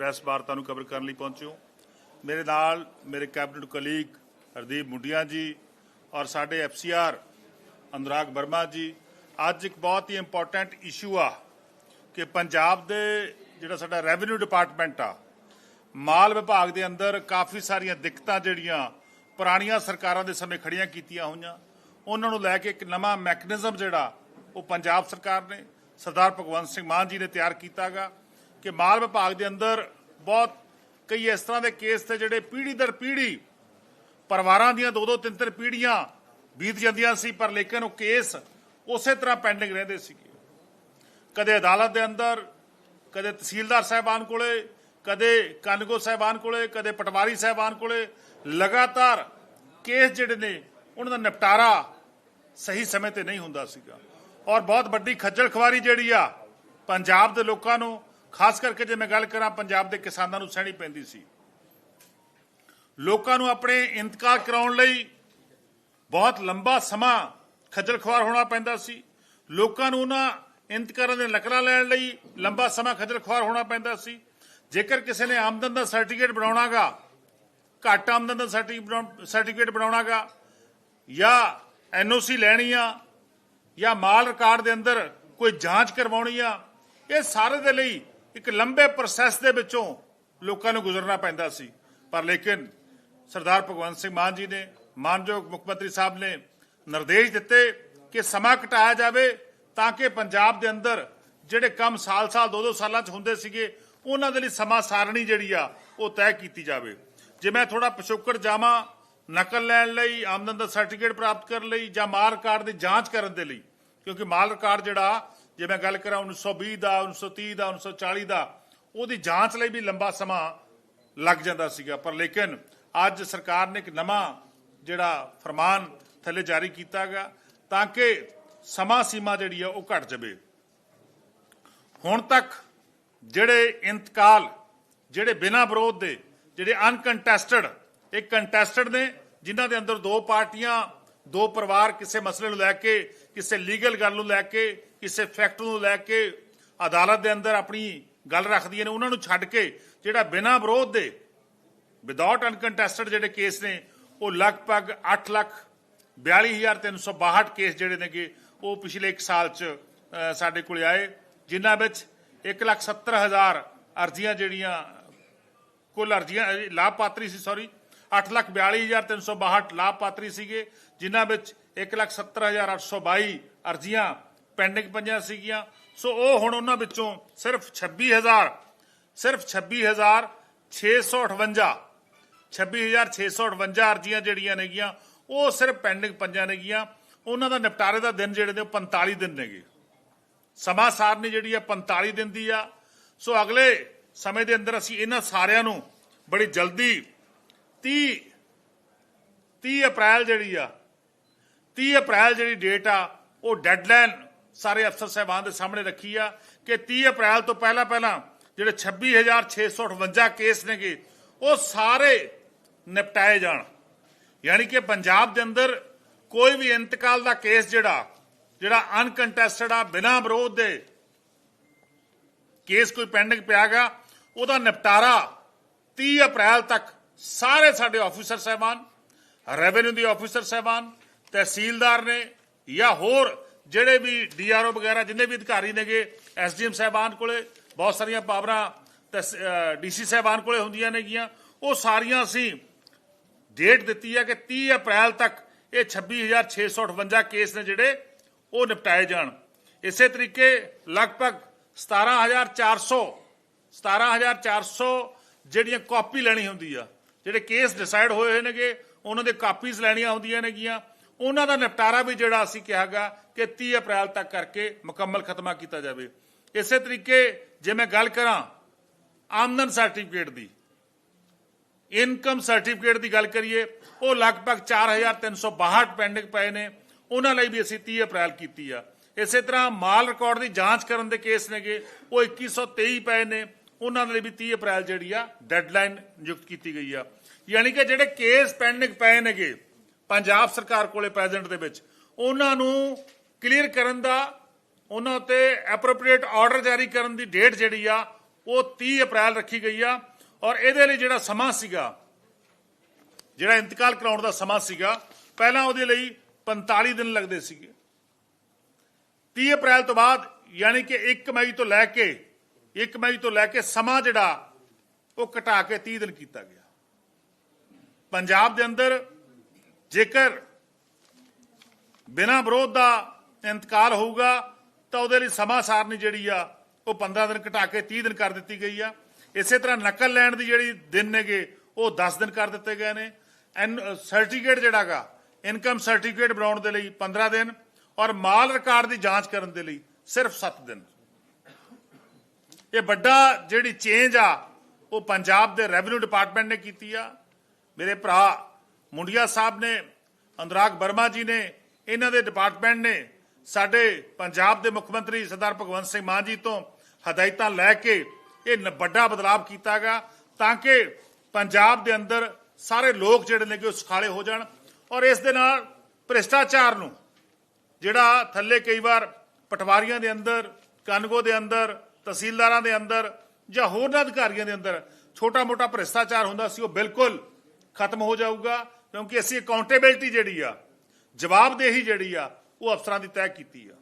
Press ਵਾਰਤਾ ਨੂੰ cover ਕਰਨ ਲਈ ਪਹੁੰਚਿਓ। ਮੇਰੇ ਨਾਲ ਮੇਰੇ ਕੈਬਨਿਟ ਕਲੀਗ ਹਰਦੀਪ ਮੁੰਡੀਆਂ ਜੀ ਔਰ ਸਾਡੇ ਐਫਸੀਆਰ ਅਨੁਰਾਗ ਵਰਮਾ ਜੀ। ਅੱਜ ਇੱਕ ਬਹੁਤ ਹੀ ਇੰਪੋਰਟੈਂਟ ਇਸ਼ੂ ਆ ਕਿ ਪੰਜਾਬ ਦੇ ਜਿਹੜਾ ਸਾਡਾ ਰੈਵਨਿਊ ਡਿਪਾਰਟਮੈਂਟ ਆ, ਮਾਲ ਵਿਭਾਗ ਦੇ ਅੰਦਰ ਕਾਫੀ ਸਾਰੀਆਂ ਦਿੱਕਤਾਂ ਜਿਹੜੀਆਂ ਪੁਰਾਣੀਆਂ ਸਰਕਾਰਾਂ ਦੇ ਸਮੇਂ ਖੜੀਆਂ ਕੀਤੀਆਂ ਹੋਈਆਂ, ਉਹਨਾਂ ਨੂੰ ਲੈ ਕੇ ਇੱਕ ਨਵਾਂ ਮੈਕੈਨਿਜ਼ਮ ਜਿਹੜਾ ਉਹ ਪੰਜਾਬ ਸਰਕਾਰ ਨੇ, ਸਰਦਾਰ ਭਗਵੰਤ ਸਿੰਘ ਮਾਨ ਜੀ ਨੇ ਤਿਆਰ ਕੀਤਾਗਾ। ਕਿ ਮਾਲ ਵਿਭਾਗ ਦੇ ਅੰਦਰ ਬਹੁਤ ਕਈ ਇਸ ਤਰ੍ਹਾਂ ਦੇ ਕੇਸ ਤੇ ਜਿਹੜੇ ਪੀੜ੍ਹੀ ਦਰ ਪੀੜ੍ਹੀ ਪਰਿਵਾਰਾਂ ਦੀਆਂ ਦੋ ਦੋ ਤਿੰਨ ਤਿੰਨ ਪੀੜ੍ਹੀਆਂ ਬੀਤ ਜਾਂਦੀਆਂ ਸੀ, ਪਰ ਲੇਕਿਨ ਉਹ ਕੇਸ ਉਸੇ ਤਰ੍ਹਾਂ ਪੈਂਡਿੰਗ ਰਹਿੰਦੇ ਸੀਗੇ। ਕਦੇ ਅਦਾਲਤ ਦੇ ਅੰਦਰ, ਕਦੇ ਤਹਿਸੀਲਦਾਰ ਸਾਹਿਬਾਨ ਕੋਲੇ, ਕਦੇ ਕਾਨੂੰਗੋ ਸਾਹਿਬਾਨ ਕੋਲੇ, ਕਦੇ ਪਟਵਾਰੀ ਸਾਹਿਬਾਨ ਕੋਲੇ, ਲਗਾਤਾਰ ਕੇਸ ਜਿਹੜੇ ਨੇ, ਉਹਨਾਂ ਦਾ ਨਿਪਟਾਰਾ ਸਹੀ ਸਮੇਂ ਤੇ ਨਹੀਂ ਹੁੰਦਾ ਸੀਗਾ। ਔਰ ਬਹੁਤ ਵੱਡੀ ਖੱਜਲ ਖਵਾਰੀ ਜਿਹੜੀ ਆ, ਪੰਜਾਬ ਦੇ ਲੋਕਾਂ ਨੂੰ ਖਾਸ ਕਰਕੇ ਜੇ ਮੈਂ ਗੱਲ ਕਰਾਂ ਪੰਜਾਬ ਦੇ ਕਿਸਾਨਾਂ ਨੂੰ ਸਹਿਣੀ ਪੈਂਦੀ ਸੀ। ਲੋਕਾਂ ਨੂੰ ਆਪਣੇ ਇੰਤਕਾਲ ਕਰਾਉਣ ਲਈ ਬਹੁਤ ਲੰਬਾ ਸਮਾਂ ਖੱਜਲ ਖੁਆਰ ਹੋਣਾ ਪੈਂਦਾ ਸੀ। ਲੋਕਾਂ ਨੂੰ ਉਹਨਾਂ ਇੰਤਕਾਰਾਂ ਦੇ ਨਕਲਾਂ ਲੈਣ ਲਈ ਲੰਬਾ ਸਮਾਂ ਖੱਜਲ ਖੁਆਰ ਹੋਣਾ ਪੈਂਦਾ ਸੀ। ਜੇਕਰ ਕਿਸੇ ਨੇ ਆਮਦਨ ਦਾ ਸਰਟੀਫਿਕੇਟ ਬਣਾਉਣਾਗਾ, ਘੱਟ ਆਮਦਨ ਦਾ ਸਰਟੀਫਿਕੇਟ ਬਣਾਉਣਾਗਾ, ਜਾਂ ਐਨਓਸੀ ਲੈਣੀ ਆ ਜਾਂ ਮਾਲ ਰਿਕਾਰਡ ਦੇ ਅੰਦਰ ਕੋਈ ਜਾਂਚ ਕਰਵਾਉਣੀ ਆ, ਇਹ ਸਾਰੇ ਦੇ ਲਈ ਇੱਕ ਲੰਬੇ ਪ੍ਰੋਸੈਸ ਦੇ ਵਿੱਚੋਂ ਲੋਕਾਂ ਨੂੰ ਗੁਜ਼ਰਨਾ ਪੈਂਦਾ ਸੀ। ਪਰ ਲੇਕਿਨ ਸਰਦਾਰ ਭਗਵੰਤ ਸਿੰਘ ਮਾਨ ਜੀ ਨੇ, ਮਾਨਯੋਗ ਮੁੱਖ ਮੰਤਰੀ ਸਾਹਿਬ ਨੇ ਨਿਰਦੇਸ਼ ਦਿੱਤੇ ਕਿ ਸਮਾਂ ਘਟਾਇਆ ਜਾਵੇ ਤਾਂ ਕਿ ਪੰਜਾਬ ਦੇ ਅੰਦਰ ਜਿਹੜੇ ਕੰਮ ਸਾਲ-ਸਾਲ, ਦੋ-ਦੋ ਸਾਲਾਂ 'ਚ ਹੁੰਦੇ ਸੀਗੇ, ਉਹਨਾਂ ਦੇ ਲਈ ਸਮਾਂ ਸਾਰਣੀ ਜਿਹੜੀ ਆ, ਉਹ ਤੈਅ ਕੀਤੀ ਜਾਵੇ। ਜੇ ਮੈਂ ਥੋੜਾ ਪਿਛੋਕੜ ਜਾਵਾਂ, ਨਕਲ ਲੈਣ ਲਈ, ਆਮਦਨ ਦਾ ਸਰਟੀਫਿਕੇਟ ਪ੍ਰਾਪਤ ਕਰਨ ਲਈ ਜਾਂ ਮਾਲ ਰਿਕਾਰਡ ਦੀ ਜਾਂਚ ਕਰਨ ਦੇ ਲਈ, ਕਿਉਂਕਿ ਮਾਲ ਰਿਕਾਰਡ ਜਿਹੜਾ ਜੇ ਮੈਂ ਗੱਲ ਕਰਾਂ 1920 ਦਾ 1930 ਦਾ 1940 ਦਾ, ਉਹਦੀ ਜਾਂਚ ਲਈ ਵੀ ਲੰਬਾ ਸਮਾਂ ਲੱਗ ਜਾਂਦਾ ਸੀਗਾ। ਪਰ ਲੇਕਿਨ ਅੱਜ ਸਰਕਾਰ ਨੇ ਇੱਕ ਨਵਾਂ ਜਿਹੜਾ ਫਰਮਾਨ ਥੱਲੇ ਜਾਰੀ ਕੀਤਾ ਗਿਆ ਤਾਂ ਕਿ ਸਮਾਂ ਸੀਮਾ ਜਿਹੜੀ ਆ ਉਹ ਘਟ ਜਾਵੇ। ਹੁਣ ਤੱਕ ਜਿਹੜੇ ਇੰਤਕਾਲ, ਜਿਹੜੇ ਬਿਨਾਂ ਵਿਰੋਧ ਦੇ, ਜਿਹੜੇ ਅਨਕੰਟੈਸਟਡ ਇਹ ਕੰਟੈਸਟਡ ਨੇ, ਜਿਨ੍ਹਾਂ ਦੇ ਅੰਦਰ ਦੋ ਪਾਰਟੀਆਂ, ਦੋ ਪਰਿਵਾਰ ਕਿਸੇ ਮਸਲੇ ਨੂੰ ਲੈ ਕੇ ਕਿਸੇ ਲੀਗਲ ਗੱਲ ਨੂੰ ਲੈ ਕੇ, ਕਿਸੇ ਫੈਕਟ ਨੂੰ ਲੈ ਕੇ ਅਦਾਲਤ ਦੇ ਅੰਦਰ ਆਪਣੀ ਗੱਲ ਰੱਖਦੀਆਂ ਨੇ, ਉਹਨਾਂ ਨੂੰ ਛੱਡ ਕੇ ਜਿਹੜਾ ਬਿਨਾਂ ਵਿਰੋਧ ਦੇ ਵਿਦਆਊਟ ਅਨਕੰਟੈਸਟਡ ਜਿਹੜੇ ਕੇਸ ਨੇ, ਉਹ ਲਗਭਗ 8 ਲੱਖ 42362 ਕੇਸ ਜਿਹੜੇ ਨੇਗੇ, ਉਹ ਪਿਛਲੇ 1 ਸਾਲ ਚ ਸਾਡੇ ਕੋਲ ਆਏ, ਜਿਨ੍ਹਾਂ ਵਿੱਚ 170000 ਅਰਜ਼ੀਆਂ ਜਿਹੜੀਆਂ, ਕੁੱਲ ਅਰਜ਼ੀਆਂ ਲਾਭਪਾਤਰੀ ਸੀ ਸੌਰੀ 842362 ਲਾਭਪਾਤਰੀ ਸੀਗੇ, ਜਿਨ੍ਹਾਂ ਵਿੱਚ 170822 ਅਰਜ਼ੀਆਂ ਪੈਂਡਿੰਗ ਪਈਆਂ ਸੀਗੀਆਂ। ਸੋ ਉਹ ਹੁਣ ਉਹਨਾਂ ਵਿੱਚੋਂ ਸਿਰਫ 26000 ਸਿਰਫ 26658 26658 ਅਰਜ਼ੀਆਂ ਜਿਹੜੀਆਂ ਨੇਗੀਆਂ, ਉਹ ਸਿਰਫ ਪੈਂਡਿੰਗ ਪੰਜਾਂ ਨੇਗੀਆਂ। ਉਹਨਾਂ ਦਾ ਨਿਪਟਾਰੇ ਦਾ ਦਿਨ ਜਿਹੜੇ ਨੇ ਉਹ 45 ਦਿਨ ਨੇਗੇ। ਸਮਾਂ ਸਾਰਨੀ ਜਿਹੜੀ ਆ 45 ਦਿਨ ਦੀ ਆ। ਸੋ ਅਗਲੇ ਸਮੇਂ ਦੇ ਅੰਦਰ ਅਸੀਂ ਇਹਨਾਂ ਸਾਰਿਆਂ ਨੂੰ ਬੜੀ ਜਲਦੀ 30 30 ਅਪ੍ਰੈਲ ਜਿਹੜੀ ਆ 30 ਅਪ੍ਰੈਲ ਜਿਹੜੀ ਡੇਟ ਆ, ਉਹ ਡੈਡਲਾਈਨ ਸਾਰੇ ਅਫਸਰ ਸਾਹਿਬਾਨ ਦੇ ਸਾਹਮਣੇ ਰੱਖੀ ਆ ਕਿ 30 ਅਪ੍ਰੈਲ ਤੋਂ ਪਹਿਲਾਂ ਪਹਿਲਾਂ ਜਿਹੜੇ 26658 ਕੇਸ ਨੇਗੇ, ਉਹ ਸਾਰੇ ਨਿਪਟਾਏ ਜਾਣ। ਯਾਨੀ ਕਿ ਪੰਜਾਬ ਦੇ ਅੰਦਰ ਕੋਈ ਵੀ ਇੰਤਕਾਲ ਦਾ ਕੇਸ ਜਿਹੜਾ ਜਿਹੜਾ ਅਨਕੰਟੈਸਟਡ ਆ, ਬਿਨਾਂ ਵਿਰੋਧ ਦੇ ਕੇਸ ਕੋਈ ਪੈਂਡਿੰਗ ਪਿਆਗਾ ਉਹਦਾ ਨਿਪਟਾਰਾ 30 ਅਪ੍ਰੈਲ ਤੱਕ ਸਾਰੇ ਸਾਡੇ ਆਫੀਸਰ ਸਹਿਬਾਨ ਰੈਵਨਿਊ ਦੇ ਆਫੀਸਰ ਸਹਿਬਾਨ, ਤਹਿਸੀਲਦਾਰ ਨੇ ਜਾਂ ਹੋਰ ਜਿਹੜੇ ਵੀ ਡੀਆਰਓ ਵਗੈਰਾ, ਜਿੰਨੇ ਵੀ ਅਧਿਕਾਰੀ ਨੇਗੇ ਐਸਡੀਐਮ ਸਹਿਬਾਨ ਕੋਲੇ, ਬਹੁਤ ਸਾਰੀਆਂ ਪਾਵਰਾਂ ਡੀਸੀ ਸਹਿਬਾਨ ਕੋਲੇ ਹੁੰਦੀਆਂ ਨੇਗੀਆਂ। ਉਹ ਸਾਰੀਆਂ ਅਸੀਂ ਡੇਟ ਦਿੱਤੀ ਹੈ ਕਿ 30 ਅਪ੍ਰੈਲ ਤੱਕ ਇਹ 26658 ਕੇਸ ਨੇ ਜਿਹੜੇ, ਉਹ ਨਿਪਟਾਏ ਜਾਣ। ਇਸੇ ਤਰੀਕੇ ਲਗਭਗ 17400 17400 ਜਿਹੜੀਆਂ ਕਾਪੀ ਲੈਣੀ ਹੁੰਦੀ ਆ ਜਿਹੜੇ ਕੇਸ ਡਿਸਾਈਡ ਹੋਏ ਹੋਏ ਨੇਗੇ, ਉਹਨਾਂ ਦੇ ਕਾਪੀਜ਼ ਲੈਣੀਆਂ ਹੁੰਦੀਆਂ ਨੇਗੀਆਂ। ਉਹਨਾਂ ਦਾ ਨਿਪਟਾਰਾ ਵੀ ਜਿਹੜਾ ਅਸੀਂ ਕਿਹਾਗਾ ਕਿ 30 ਅਪ੍ਰੈਲ ਤੱਕ ਕਰਕੇ ਮੁਕੰਮਲ ਖਤਮਾ ਕੀਤਾ ਜਾਵੇ। ਇਸੇ ਤਰੀਕੇ ਜੇ ਮੈਂ ਗੱਲ ਕਰਾਂ ਆਮਦਨ ਸਰਟੀਫਿਕੇਟ ਦੀ ਇਨਕਮ ਸਰਟੀਫਿਕੇਟ ਦੀ ਗੱਲ ਕਰੀਏ, ਉਹ ਲਗਭਗ 4362 ਪੈਂਡਿੰਗ ਪਏ ਨੇ। ਉਹਨਾਂ ਲਈ ਵੀ ਅਸੀਂ 30 ਅਪ੍ਰੈਲ ਕੀਤੀ ਆ। ਇਸੇ ਤਰ੍ਹਾਂ ਮਾਲ ਰਿਕਾਰਡ ਦੀ ਜਾਂਚ ਕਰਨ ਦੇ ਕੇਸ ਨੇਗੇ, ਉਹ 2123 ਪਏ ਨੇ। ਉਹਨਾਂ ਲਈ ਵੀ 30 ਅਪ੍ਰੈਲ ਜਿਹੜੀ ਆ ਡੈਡਲਾਈਨ ਨਿਯੁਕਤ ਕੀਤੀ ਗਈ ਆ। ਯਾਨੀ ਕਿ ਜਿਹੜੇ ਕੇਸ ਪੈਂਡਿੰਗ ਪਏ ਨੇਗੇ, ਪੰਜਾਬ ਸਰਕਾਰ ਕੋਲੇ ਪ੍ਰੈਜ਼ੈਂਟ ਦੇ ਵਿੱਚ, ਉਹਨਾਂ ਨੂੰ ਕਲੀਅਰ ਕਰਨ ਦਾ, ਉਹਨਾਂ ਉੱਤੇ ਐਪਰੋਪ੍ਰੀਏਟ ਆਰਡਰ ਜਾਰੀ ਕਰਨ ਦੀ ਡੇਟ ਜਿਹੜੀ ਆ, ਉਹ 30 ਅਪ੍ਰੈਲ ਰੱਖੀ ਗਈ ਆ। ਔਰ ਇਹਦੇ ਲਈ ਜਿਹੜਾ ਸਮਾਂ ਸੀਗਾ, ਜਿਹੜਾ ਇੰਤਕਾਲ ਕਰਾਉਣ ਦਾ ਸਮਾਂ ਸੀਗਾ, ਪਹਿਲਾਂ ਉਹਦੇ ਲਈ 45 ਦਿਨ ਲੱਗਦੇ ਸੀਗੇ। 30 ਅਪ੍ਰੈਲ ਤੋਂ ਬਾਅਦ, ਯਾਨੀ ਕਿ 1 ਮਈ ਤੋਂ ਲੈ ਕੇ 1 ਮਈ ਤੋਂ ਲੈ ਕੇ ਸਮਾਂ ਜਿਹੜਾ ਉਹ ਘਟਾ ਕੇ 30 ਦਿਨ ਕੀਤਾ ਗਿਆ। ਪੰਜਾਬ ਦੇ ਅੰਦਰ ਜੇਕਰ ਬਿਨਾਂ ਵਿਰੋਧ ਦਾ ਇੰਤਕਾਲ ਹੋਊਗਾ, ਤਾਂ ਉਹਦੇ ਲਈ ਸਮਾਂ ਸਾਰਨੀ ਜਿਹੜੀ ਆ, ਉਹ 15 ਦਿਨ ਘਟਾ ਕੇ 30 ਦਿਨ ਕਰ ਦਿੱਤੀ ਗਈ ਆ। ਇਸੇ ਤਰ੍ਹਾਂ ਨਕਲ ਲੈਣ ਦੀ ਜਿਹੜੀ ਦਿਨ ਨੇਗੇ, ਉਹ 10 ਦਿਨ ਕਰ ਦਿੱਤੇ ਗਏ ਨੇ। ਐਨ ਸਰਟੀਫਿਕੇਟ ਜਿਹੜਾਗਾ ਇਨਕਮ ਸਰਟੀਫਿਕੇਟ ਬਣਾਉਣ ਦੇ ਲਈ 15 ਦਿਨ ਔਰ ਮਾਲ ਰਿਕਾਰਡ ਦੀ ਜਾਂਚ ਕਰਨ ਦੇ ਲਈ ਸਿਰਫ 7 ਦਿਨ। ਇਹ ਵੱਡਾ ਜਿਹੜੀ ਚੇਂਜ ਆ, ਉਹ ਪੰਜਾਬ ਦੇ ਰੈਵਨਿਊ ਡਿਪਾਰਟਮੈਂਟ ਨੇ ਕੀਤੀ ਆ। ਮੇਰੇ ਭਰਾ ਮੁੰਡਿਆ ਸਾਹਿਬ ਨੇ, ਅਨੁਰਾਗ ਵਰਮਾ ਜੀ ਨੇ, ਇਹਨਾਂ ਦੇ ਡਿਪਾਰਟਮੈਂਟ ਨੇ ਸਾਡੇ ਪੰਜਾਬ ਦੇ ਮੁੱਖ ਮੰਤਰੀ ਸਰਦਾਰ ਭਗਵੰਤ ਸਿੰਘ ਮਾਨ ਜੀ ਤੋਂ ਹਦਾਇਤਾਂ ਲੈ ਕੇ ਇਹ ਨ- ਵੱਡਾ ਬਦਲਾਅ ਕੀਤਾਗਾ ਤਾਂ ਕਿ ਪੰਜਾਬ ਦੇ ਅੰਦਰ ਸਾਰੇ ਲੋਕ ਜਿਹੜੇ ਨੇ ਕਿ ਉਹ ਸੁਖਾਲੇ ਹੋ ਜਾਣ ਔਰ ਇਸ ਦੇ ਨਾਲ ਭ੍ਰਿਸ਼ਟਾਚਾਰ ਨੂੰ, ਜਿਹੜਾ ਥੱਲੇ ਕਈ ਵਾਰ ਪਟਵਾਰੀਆਂ ਦੇ ਅੰਦਰ, ਕਾਨੂੰਗੋ ਦੇ ਅੰਦਰ ਤਹਿਸੀਲਦਾਰਾਂ ਦੇ ਅੰਦਰ ਜਾਂ ਹੋਰਨਾਂ ਅਧਿਕਾਰੀਆਂ ਦੇ ਅੰਦਰ ਛੋਟਾ ਮੋਟਾ ਭ੍ਰਿਸ਼ਟਾਚਾਰ ਹੁੰਦਾ ਸੀ, ਉਹ ਬਿਲਕੁਲ ਖਤਮ ਹੋ ਜਾਊਗਾ, ਕਿਉਂਕਿ ਅਸੀਂ ਅਕਾਊਂਟੇਬਿਲਟੀ ਜਿਹੜੀ ਆ, ਜਵਾਬਦੇਹੀ ਜਿਹੜੀ ਆ, ਉਹ ਅਫਸਰਾਂ ਦੀ ਤੈਅ ਕੀਤੀ ਆ।